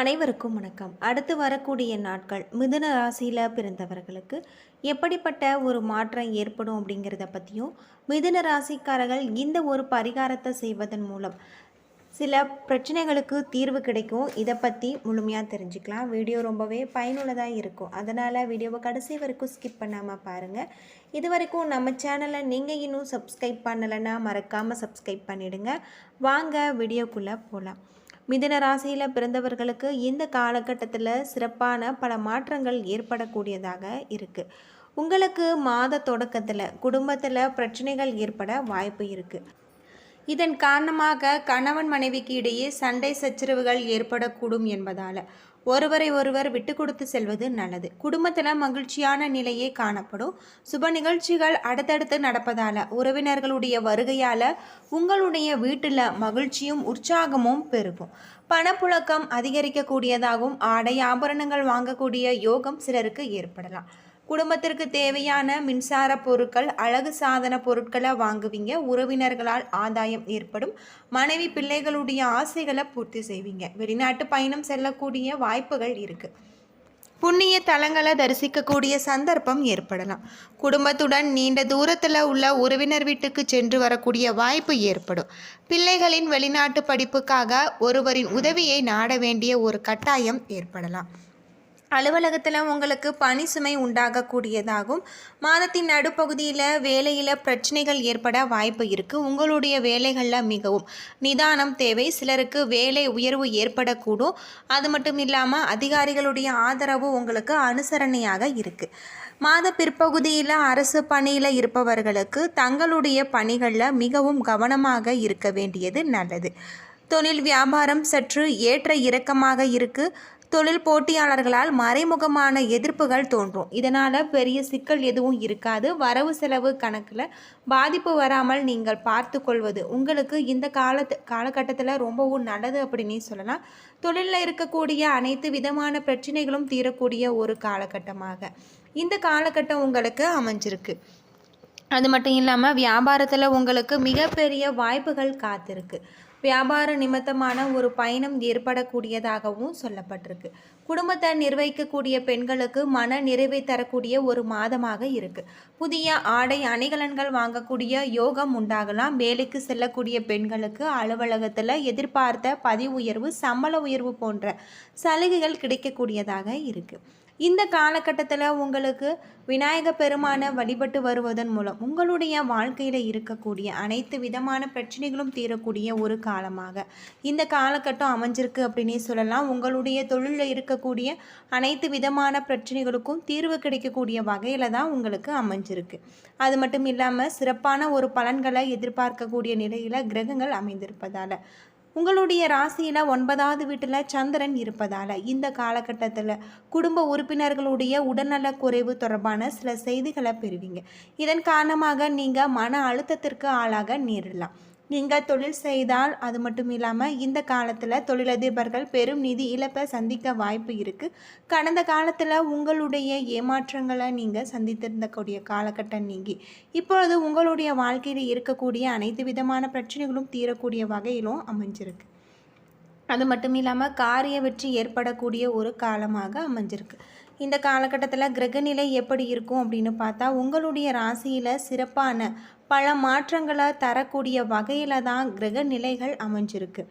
அனைவருக்கும் வணக்கம். அடுத்து வரக்கூடிய நாட்கள் மிதுன ராசியில் பிறந்தவர்களுக்கு எப்படிப்பட்ட ஒரு மாற்றம் ஏற்படும் அப்படிங்கிறத பற்றியும் மிதுன ராசிக்காரர்கள் இந்த ஒரு பரிகாரத்தை செய்வதன் மூலம் சில பிரச்சனைகளுக்கு தீர்வு கிடைக்கும். இதை பற்றி முழுமையாக தெரிஞ்சுக்கலாம். வீடியோ ரொம்பவே பயனுள்ளதாக இருக்கும். அதனால் வீடியோவை கடைசி வரைக்கும் ஸ்கிப் பண்ணாமல் பாருங்கள் இது வரைக்கும் நம்ம சேனலை நீங்கள் இன்னும் சப்ஸ்கிரைப் பண்ணலைன்னா மறக்காமல் சப்ஸ்கிரைப் பண்ணிடுங்க. வாங்க வீடியோக்குள்ளே போகலாம் மிதன ராசியில் பிறந்தவர்களுக்கு இந்த காலகட்டத்தில் சிறப்பான பல மாற்றங்கள் ஏற்படக்கூடியதாக இருக்குது உங்களுக்கு மாத தொடக்கத்தில் குடும்பத்தில் பிரச்சனைகள் ஏற்பட வாய்ப்பு இருக்குது இதன் காரணமாக கணவன் மனைவிக்கு இடையே சண்டை சச்சரவுகள் ஏற்படக்கூடும் என்பதால் ஒருவரை ஒருவர் விட்டு கொடுத்து செல்வது நல்லது. குடும்பத்தில் மகிழ்ச்சியான நிலையே காணப்படும். சுப நிகழ்ச்சிகள் அடுத்தடுத்து நடப்பதால் உறவினர்களுடைய வருகையால் உங்களுடைய வீட்டில் மகிழ்ச்சியும் உற்சாகமும் பெருகும். பணப்புழக்கம் அதிகரிக்கக்கூடியதாகவும் ஆடை ஆபரணங்கள் வாங்கக்கூடிய யோகம் சிலருக்கு ஏற்படலாம். குடும்பத்திற்கு தேவையான மின்சார பொருட்கள் அழகு சாதன பொருட்களை வாங்குவீங்க. உறவினர்களால் ஆதாயம் ஏற்படும். மனைவி பிள்ளைகளுடைய ஆசைகளை பூர்த்தி செய்வீங்க. வெளிநாட்டு பயணம் செல்லக்கூடிய வாய்ப்புகள் இருக்குது புண்ணிய தலங்களை தரிசிக்கக்கூடிய சந்தர்ப்பம் ஏற்படலாம். குடும்பத்துடன் நீண்ட தூரத்தில் உள்ள உறவினர் வீட்டுக்கு சென்று வரக்கூடிய வாய்ப்பு ஏற்படும். பிள்ளைகளின் வெளிநாட்டு படிப்புக்காக ஒருவரின் உதவியை நாட வேண்டிய ஒரு கட்டாயம் ஏற்படலாம். அலுவலகத்தில் உங்களுக்கு பணி சுமை உண்டாகக்கூடியதாகும். மாதத்தின் நடுப்பகுதியில் வேலையில் பிரச்சனைகள் ஏற்பட வாய்ப்பு இருக்குது உங்களுடைய வேலைகளில் மிகவும் நிதானம் தேவை. சிலருக்கு வேலை உயர்வு ஏற்படக்கூடும். அது மட்டும் இல்லாமல் அதிகாரிகளுடைய ஆதரவு உங்களுக்கு அனுசரணையாக இருக்குது மாத பிற்பகுதியில் அரசு பணியில் இருப்பவர்களுக்கு தங்களுடைய பணிகளில் மிகவும் கவனமாக இருக்க வேண்டியது நல்லது. தொழில் வியாபாரம் சற்று ஏற்ற இறக்கமாக இருக்குது தொழில் போட்டியாளர்களால் மறைமுகமான எதிர்ப்புகள் தோன்றும். இதனால் பெரிய சிக்கல் எதுவும் இருக்காது. வரவு செலவு கணக்கில் பாதிப்பு வராமல் நீங்கள் பார்த்து கொள்வது. உங்களுக்கு இந்த காலத்து காலகட்டத்தில் ரொம்பவும் நல்லது அப்படின்னு சொல்லலாம். தொழிலில் இருக்கக்கூடிய அனைத்து விதமான பிரச்சனைகளும் தீரக்கூடிய ஒரு காலகட்டமாக. இந்த காலகட்டம் உங்களுக்கு அமைஞ்சிருக்கு. அது மட்டும் இல்லாமல் வியாபாரத்தில் உங்களுக்கு மிகப்பெரிய வாய்ப்புகள் காத்திருக்கு. வியாபார நிமித்தமான ஒரு பயணம் ஏற்படக்கூடியதாகவும் சொல்லப்பட்டிருக்கு. குடும்பத்தை நிர்வகிக்கக்கூடிய பெண்களுக்கு மன நிறைவை தரக்கூடிய ஒரு மாதமாக இருக்கு. புதிய ஆடை அணிகலன்கள் வாங்கக்கூடிய யோகம் உண்டாகலாம். வேலைக்கு செல்லக்கூடிய பெண்களுக்கு அலுவலகத்தில் எதிர்பார்த்த பதிவு உயர்வு சம்பள உயர்வு போன்ற சலுகைகள் கிடைக்கக்கூடியதாக இருக்குது இந்த காலகட்டத்தில் உங்களுக்கு விநாயக பெருமான வழிபட்டு வருவதன் மூலம் உங்களுடைய வாழ்க்கையில் இருக்கக்கூடிய அனைத்து விதமான பிரச்சனைகளும் தீரக்கூடிய ஒரு காலமாக இந்த காலகட்டம் அமைஞ்சிருக்கு அப்படின்னே சொல்லலாம். உங்களுடைய தொழிலில் இருக்கக்கூடிய அனைத்து விதமான பிரச்சனைகளுக்கும் தீர்வு கிடைக்கக்கூடிய வகையில் தான் உங்களுக்கு அமைஞ்சிருக்கு. அது மட்டும் இல்லாமல் சிறப்பான ஒரு பலன்களை எதிர்பார்க்கக்கூடிய நிலையில் கிரகங்கள் அமைந்திருப்பதால். உங்களுடைய ராசியில் ஒன்பதாவது வீட்டில் சந்திரன் இருப்பதால் இந்த காலகட்டத்தில் குடும்ப உறுப்பினர்களுடைய உடல்நலக் குறைவு தொடர்பான சில செய்திகளை பெறுவீங்க. இதன் காரணமாக நீங்கள் மன அழுத்தத்திற்கு ஆளாக நேரிடலாம். நீங்கள் தொழில் செய்தால் அது மட்டும் இல்லாமல் இந்த காலத்தில் தொழிலதிபர்கள் பெரும் நிதி இழப்பை சந்திக்க வாய்ப்பு இருக்குது கடந்த காலத்தில் உங்களுடைய ஏமாற்றங்களை நீங்கள் சந்தித்திருந்தக்கூடிய காலகட்டம் நீங்கி இப்பொழுது உங்களுடைய வாழ்க்கையில் இருக்கக்கூடிய அனைத்து விதமான பிரச்சனைகளும் தீரக்கூடிய வகையிலும் அமைஞ்சிருக்கு. அது மட்டும் இல்லாமல் காரிய வெற்றி ஏற்படக்கூடிய ஒரு காலமாக அமைஞ்சிருக்கு. இந்த காலகட்டத்தில் கிரகநிலை எப்படி இருக்கும் அப்படின்னு பார்த்தா உங்களுடைய ராசியில் சிறப்பான பல மாற்றங்களை தரக்கூடிய வகையில் தான் கிரக நிலைகள் அமைஞ்சிருக்கு.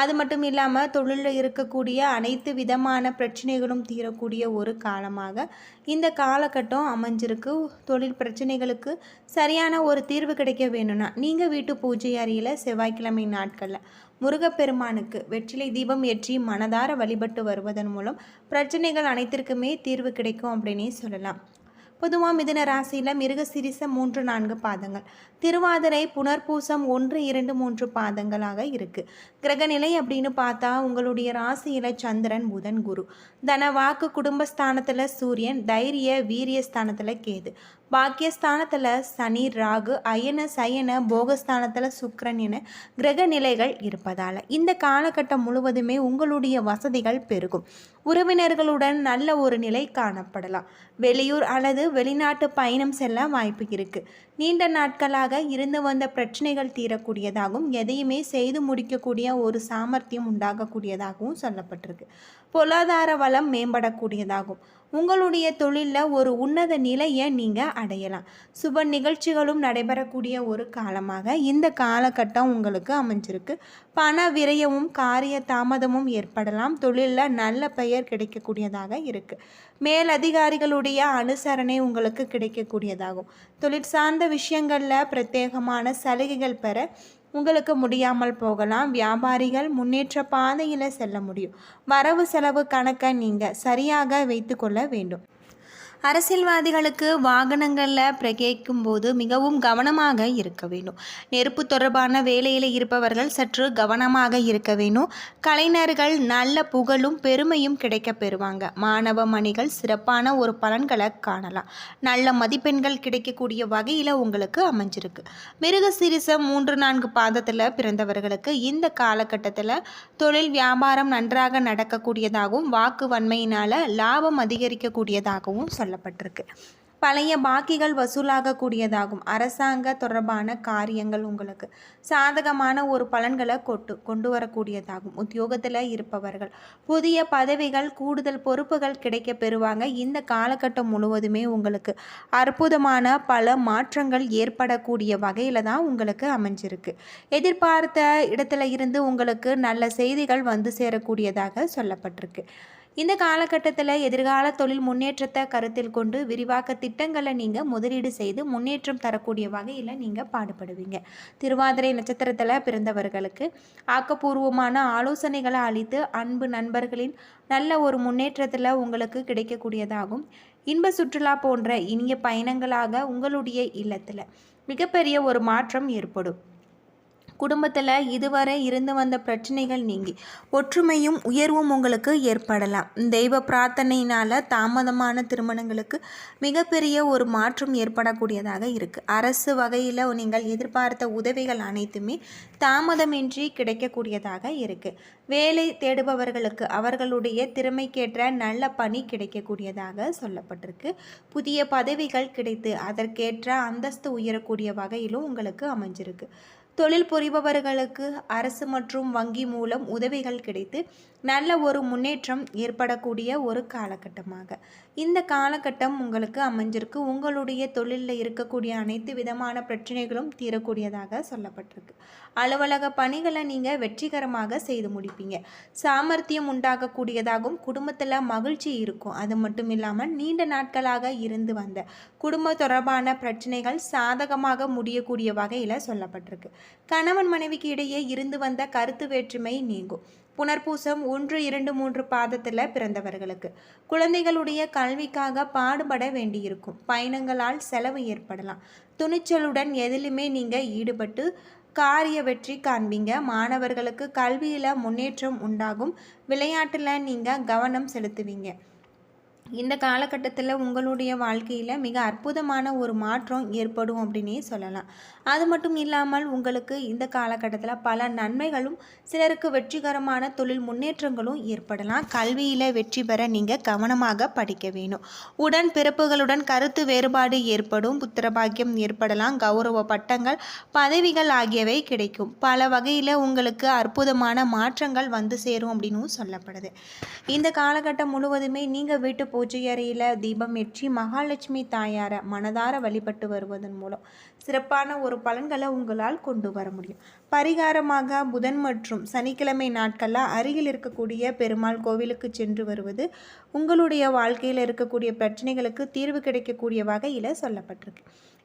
அது மட்டும் இல்லாமல் தொழிலில் இருக்கக்கூடிய அனைத்து விதமான பிரச்சனைகளும் தீரக்கூடிய ஒரு காலமாக இந்த காலகட்டம் அமைஞ்சிருக்கு. தொழில் பிரச்சனைகளுக்கு சரியான ஒரு தீர்வு கிடைக்க வேணும்னா நீங்கள் வீட்டு பூஜை அறையில் செவ்வாய்க்கிழமை நாட்களில் முருகப்பெருமானுக்கு வெற்றிலை தீபம் ஏற்றி மனதார வழிபட்டு வருவதன் மூலம் பிரச்சனைகள் அனைத்திற்குமே தீர்வு கிடைக்கும் அப்படின்னே சொல்லலாம். பொதுவாக மிதுன ராசியில் மிருகசிரிச மூன்று நான்கு பாதங்கள். திருவாதிரை புனர்பூசம் ஒன்று இரண்டு மூன்று பாதங்களாக இருக்குது கிரகநிலை அப்படின்னு பார்த்தா உங்களுடைய ராசியில் சந்திரன் புதன் குரு. தன வாக்கு குடும்பஸ்தானத்தில் சூரியன் தைரிய வீரிய ஸ்தானத்தில் கேது. பாக்கியஸ்தானத்தில் சனி ராகு அயன சயன போகஸ்தானத்தில் சுக்கரன் என கிரக நிலைகள் இருப்பதால் இந்த காலகட்டம் முழுவதுமே உங்களுடைய வசதிகள் பெருகும். உறவினர்களுடன் நல்ல ஒரு நிலை காணப்படலாம். வெளியூர் அல்லது வெளிநாட்டு பயணம் செல்ல வாய்ப்பு இருக்குது நீண்ட நாட்களாக இருந்து வந்த பிரச்சனைகள் தீரக்கூடியதாகவும் எதையுமே செய்து முடிக்கக்கூடிய ஒரு சாமர்த்தியம் உண்டாகக்கூடியதாகவும் சொல்லப்பட்டிருக்கு. பொருளாதார வளம் மேம்படக்கூடியதாகும். உங்களுடைய தொழிலில் ஒரு உன்னத நிலையை நீங்கள் அடையலாம். சுப நிகழ்ச்சிகளும் நடைபெறக்கூடிய ஒரு காலமாக இந்த காலகட்டம் உங்களுக்கு அமைஞ்சிருக்கு. பண விரயமும் காரிய தாமதமும் ஏற்படலாம். தொழிலில் நல்ல பெயர் கிடைக்கக்கூடியதாக இருக்குது மேலதிகாரிகளுடைய அனுசரணை உங்களுக்கு கிடைக்கக்கூடியதாகும். தொழில் சார்ந்த விஷயங்களில் பிரத்யேகமான சலுகைகள் பெற உங்களுக்கு முடியாமல் போகலாம். வியாபாரிகள் முன்னேற்ற பாதையில் செல்ல முடியும். வரவு செலவு கணக்கை நீங்கள் சரியாக வைத்துக்கொள்ள வேண்டும். அரசியல்வாதிகளுக்கு வாகனங்களில் பிரகேக்கும் போது மிகவும் கவனமாக இருக்க வேண்டும். நெருப்பு தொடர்பான வேலையில் இருப்பவர்கள் சற்று கவனமாக இருக்க வேண்டும். கலைஞர்கள் நல்ல புகழும் பெருமையும் கிடைக்க பெறுவாங்க. மாணவ மணிகள் சிறப்பான ஒரு பலன்களை காணலாம். நல்ல மதிப்பெண்கள் கிடைக்கக்கூடிய வகையில் உங்களுக்கு அமைஞ்சிருக்கு. மிருக சிரிசம் மூன்று நான்கு பாதத்தில் பிறந்தவர்களுக்கு இந்த காலகட்டத்தில் தொழில் வியாபாரம் நன்றாக நடக்கக்கூடியதாகவும் வாக்கு வன்மையினால் லாபம் அதிகரிக்கக்கூடியதாகவும் சொல்லலாம். சொல்லப்பட்டிருக்கு. பழைய பாக்கிகள் வசூலாகக்கூடியதாகும். அரசாங்க தொடர்பான காரியங்கள் உங்களுக்கு சாதகமான ஒரு பலன்களை கொட்டு கொண்டு வரக்கூடியதாகும். உத்தியோகத்தில் இருப்பவர்கள் புதிய பதவிகள் கூடுதல் பொறுப்புகள் கிடைக்க பெறுவாங்க. இந்த காலகட்டம் முழுவதுமே உங்களுக்கு அற்புதமான பல மாற்றங்கள் ஏற்படக்கூடிய வகையில் தான் உங்களுக்கு அமைஞ்சிருக்கு. எதிர்பார்த்த இடத்துல இருந்து உங்களுக்கு நல்ல செய்திகள் வந்து சேரக்கூடியதாக சொல்லப்பட்டிருக்கு. இந்த காலகட்டத்தில் எதிர்கால தொழில் முன்னேற்றத்தை கருத்தில் கொண்டு விரிவாக்க திட்டங்களை நீங்கள் முதலீடு செய்து முன்னேற்றம் தரக்கூடிய வகையில் நீங்கள் பாடுபடுவீங்க. திருவாதிரை நட்சத்திரத்தில் பிறந்தவர்களுக்கு ஆக்கப்பூர்வமான ஆலோசனைகளை அளித்து அன்பு நண்பர்களின் நல்ல ஒரு முன்னேற்றத்தில் உங்களுக்கு கிடைக்கக்கூடியதாகும். இன்ப சுற்றுலா போன்ற இனிய பயணங்களாக உங்களுடைய இல்லத்தில் மிகப்பெரிய ஒரு மாற்றம் ஏற்படும். குடும்பத்தில் இதுவரை இருந்து வந்த பிரச்சனைகள் நீங்கி ஒற்றுமையும் உயர்வும் உங்களுக்கு ஏற்படலாம். தெய்வ பிரார்த்தனையினால் தாமதமான திருமணங்களுக்கு மிகப்பெரிய ஒரு மாற்றம் ஏற்படக்கூடியதாக இருக்குது அரசு வகையில் நீங்கள் எதிர்பார்த்த உதவிகள் அனைத்துமே தாமதமின்றி கிடைக்கக்கூடியதாக இருக்குது வேலை தேடுபவர்களுக்கு அவர்களுடைய திறமைக்கேற்ற நல்ல பணி கிடைக்கக்கூடியதாக சொல்லப்பட்டிருக்கு. புதிய பதவிகள் கிடைத்து அதற்கேற்ற அந்தஸ்து உயரக்கூடிய வகையிலும் உங்களுக்கு அமைஞ்சிருக்கு. தொழில் புரிபவர்களுக்கு அரசு மற்றும் வங்கி மூலம் உதவிகள் கிடைத்து நல்ல ஒரு முன்னேற்றம் ஏற்படக்கூடிய ஒரு காலகட்டமாக. இந்த காலகட்டம் உங்களுக்கு அமைஞ்சிருக்கு. உங்களுடைய தொழிலில் இருக்கக்கூடிய அனைத்து விதமான பிரச்சனைகளும் தீரக்கூடியதாக சொல்லப்பட்டிருக்கு. அலுவலக பணிகளை நீங்கள் வெற்றிகரமாக செய்து முடிப்பீங்க. சாமர்த்தியம் உண்டாகக்கூடியதாகவும் குடும்பத்தில் மகிழ்ச்சி இருக்கும். அது மட்டும் இல்லாமல் நீண்ட நாட்களாக இருந்து வந்த குடும்ப தொடர்பான பிரச்சனைகள் சாதகமாக முடியக்கூடிய வகையில் சொல்லப்பட்டிருக்கு. கணவன் மனைவிக்கு இடையே இருந்து வந்த கருத்து வேற்றுமை நீங்கும். புனர்பூசம் ஒன்று இரண்டு மூன்று பாதத்தில் பிறந்தவர்களுக்கு. குழந்தைகளுடைய கல்விக்காக பாடுபட வேண்டியிருக்கும். பயணங்களால் செலவு ஏற்படலாம். துணிச்சலுடன் எதிலுமே நீங்கள் ஈடுபட்டு காரிய வெற்றி காண்பீங்க. மாணவர்களுக்கு கல்வியில் முன்னேற்றம் உண்டாகும். விளையாட்டில் நீங்கள் கவனம் செலுத்துவீங்க. இந்த காலகட்டத்தில் உங்களுடைய வாழ்க்கையில் மிக அற்புதமான ஒரு மாற்றம் ஏற்படும் அப்படின்னே சொல்லலாம். அது மட்டும் இல்லாமல் உங்களுக்கு இந்த காலகட்டத்தில் பல நன்மைகளும் சிலருக்கு வெற்றிகரமான தொழில் முன்னேற்றங்களும் ஏற்படலாம். கல்வியில் வெற்றி பெற நீங்கள் கவனமாக படிக்க வேணும். உடன் பிறப்புகளுடன் கருத்து வேறுபாடு ஏற்படும் புத்திரபாக்கியம் ஏற்படலாம் கௌரவ பட்டங்கள் பதவிகள் ஆகியவை கிடைக்கும். பல வகையில் உங்களுக்கு அற்புதமான மாற்றங்கள் வந்து சேரும் அப்படின்னு சொல்லப்படுது. இந்த காலகட்டம் முழுவதுமே நீங்கள் வீட்டு பூஜை அறையில் தீபம் ஏற்றி மகாலட்சுமி தாயாரை மனதார வழிபட்டு வருவதன் மூலம் சிறப்பான ஒரு பலன்களை உங்களால் கொண்டு வர முடியும். பரிகாரமாக புதன் மற்றும் சனிக்கிழமை நாட்களில் அருகில் இருக்கக்கூடிய பெருமாள் கோவிலுக்கு சென்று வருவது உங்களுடைய வாழ்க்கையில் இருக்கக்கூடிய பிரச்சனைகளுக்கு தீர்வு கிடைக்கக்கூடிய வகையில் சொல்லப்பட்டிருக்கு.